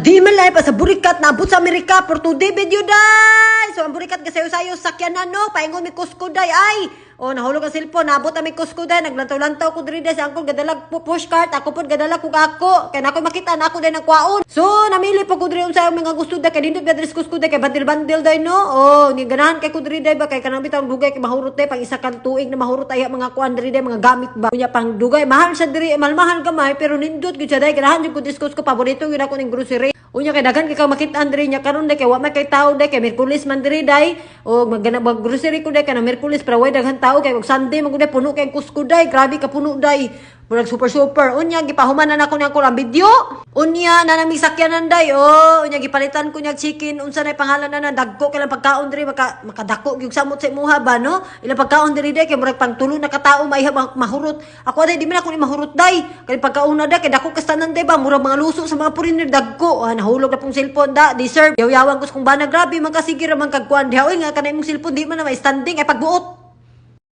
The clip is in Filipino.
Di man lang pa sa burikat naabot sa Amerika for today video day. So ang burikat kasi sayo sakyanan no, paingon mi kusko day ay. O nahulog ang cellphone, naabot ami kusko day, naglantaw-lantaw ko diri sa angkol gadalag po pushcart, ako pod gadalag ko ako. Kay nako makita na ako day nagkwaon. So namili po ko diri unsa mga gusto day kay dindot gadris kusko day kay bandil-bandil day no. Oh, ni ganahan kay ko diri day ba kay kanang bitang dugay kay mahurot day pang isa ka tuig na mahurot ay mga kuan diri day mga gamit ba. Kunya pang dugay mahal siya diri, mahal-mahal gamay pero nindot gyud siya day ganahan jud ko discuss ko paborito gyud ako ning grocery. Unya kay daghan kay ka makita diri nya karon day kay wa may kay tao day kay Miyerkules man diri day o magana mag grocery ko day kana Miyerkules para way daghan tao kay mag Sunday man gud day puno kay kusko day grabe ka puno day murag super super. Unya gipahuman na nako niya ko ang video. Unya na nami sakyanan day o unya gipalitan ko niya chicken. Unsa nay pangalan na na? Dagko kay lang pagkaon diri. Maka makadako gyud samot sa imuha ba no? Ilang pagkaon diri day kay murag pang tulo na katao maiha ma- mahurot. Ako day di man ako ni mahurot day. Kay pagkaon na day kay dako kastanan day ba? Murag mga luso sa mga foreigner dagko. Ah, nahulog na pong cellphone da deserve. Yaw-yawan ko kung bana grabe man kasigir man kagkuan diha nga kanay mong cellphone di man na may standing. Ay pagbuot